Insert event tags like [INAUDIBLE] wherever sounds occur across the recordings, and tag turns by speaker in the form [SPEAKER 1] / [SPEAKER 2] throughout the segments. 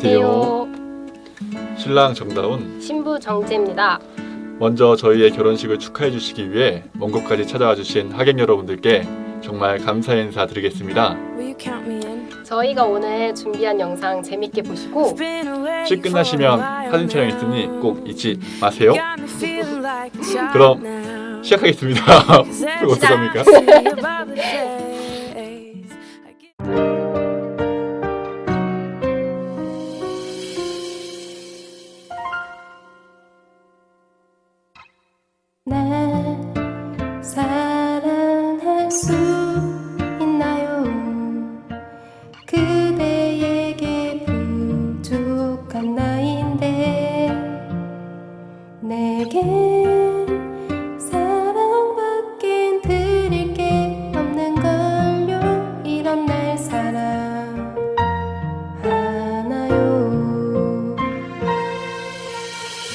[SPEAKER 1] 안녕하세요. 신랑 정다운.
[SPEAKER 2] 신부 정재입니다.
[SPEAKER 1] 먼저 저희의 결혼식을 축하해 주시기 위해 먼 곳까지 찾아와 주신 하객 여러분들께 정말 감사 인사 드리겠습니다.
[SPEAKER 3] Will you count me in?
[SPEAKER 2] 저희가 오늘 준비한 영상 재밌게 보시고
[SPEAKER 1] 식 끝나시면 사진 촬영 있으니 꼭 잊지 마세요. [LAUGHS] 그럼 시작하겠습니다. [LAUGHS] 어떡합니까? [LAUGHS]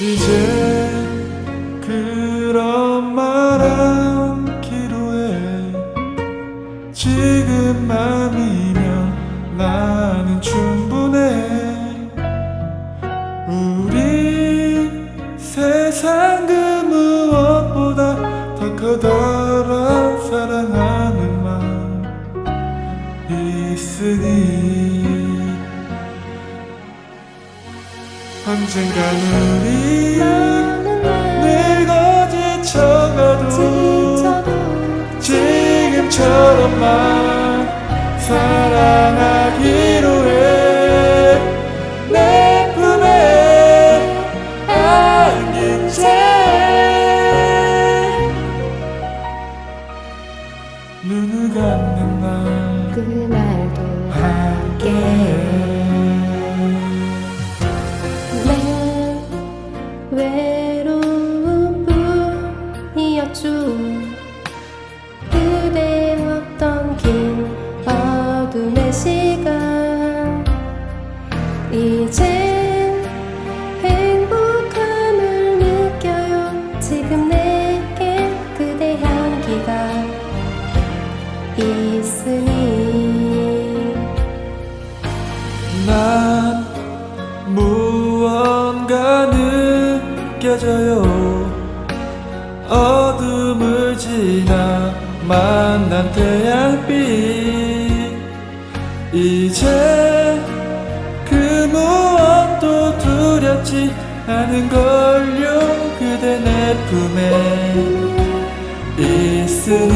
[SPEAKER 4] 이제 그런 말 않기로 해. 지금만이면 나는 충분해. 우리 세상 그 무엇보다 더 커다 언젠간 우리 늙어 지쳐가도 지금처럼만 사랑하기로 해 내 품에 안긴 채. 눈을 감는 날
[SPEAKER 2] 그날도
[SPEAKER 4] 함께
[SPEAKER 2] 외로운 뿐이었죠
[SPEAKER 4] 느껴져요. 어둠을 지나 만난 태양빛. 이제 그 무엇도 두렵지 않은 걸요 그대 내 품에 있으니.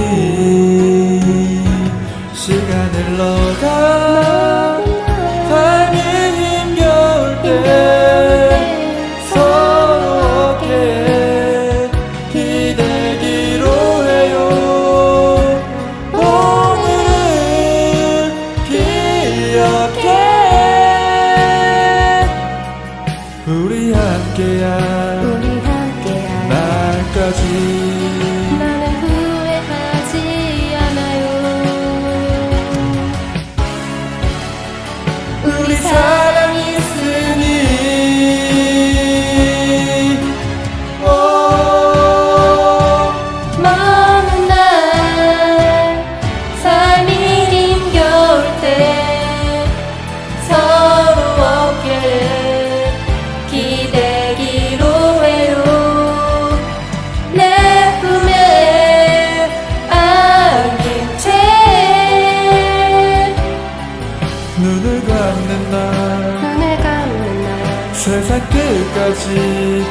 [SPEAKER 4] 시간을 너가 세상 끝까지